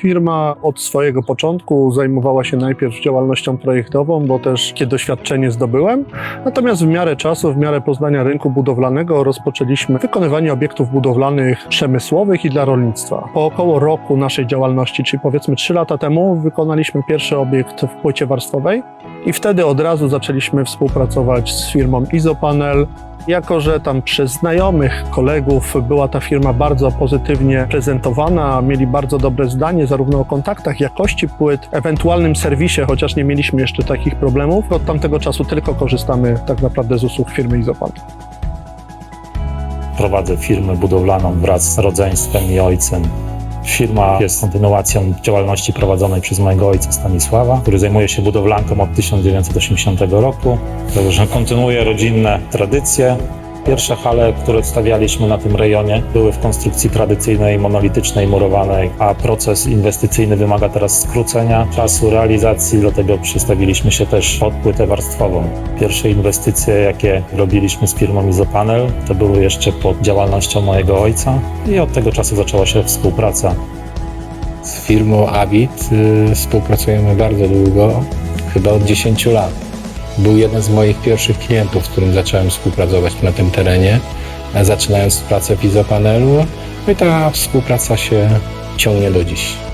Firma od swojego początku zajmowała się najpierw działalnością projektową, bo też takie doświadczenie zdobyłem. Natomiast w miarę czasu, w miarę poznania rynku budowlanego rozpoczęliśmy wykonywanie obiektów budowlanych przemysłowych i dla rolnictwa. Po około roku naszej działalności, czyli powiedzmy 3 lata temu, wykonaliśmy pierwszy obiekt w płycie warstwowej i wtedy od razu zaczęliśmy współpracować z firmą Izopanel, jako, że tam przez znajomych, kolegów była ta firma bardzo pozytywnie prezentowana, mieli bardzo dobre zdanie zarówno o kontaktach, jakości płyt, ewentualnym serwisie, chociaż nie mieliśmy jeszcze takich problemów, od tamtego czasu tylko korzystamy tak naprawdę z usług firmy Izopan. Prowadzę firmę budowlaną wraz z rodzeństwem i ojcem. Firma jest kontynuacją działalności prowadzonej przez mojego ojca Stanisława, który zajmuje się budowlanką od 1980 roku. Także kontynuuje rodzinne tradycje. Pierwsze hale, które stawialiśmy na tym rejonie, były w konstrukcji tradycyjnej, monolitycznej, murowanej, a proces inwestycyjny wymaga teraz skrócenia czasu realizacji, dlatego przystawiliśmy się też pod płytę warstwową. Pierwsze inwestycje, jakie robiliśmy z firmą Izopanel, to były jeszcze pod działalnością mojego ojca i od tego czasu zaczęła się współpraca. Z firmą Avit y, współpracujemy bardzo długo, chyba od 10 lat. Był jeden z moich pierwszych klientów, z którym zacząłem współpracować na tym terenie, zaczynając pracę w izopanelu. No i ta współpraca się ciągnie do dziś.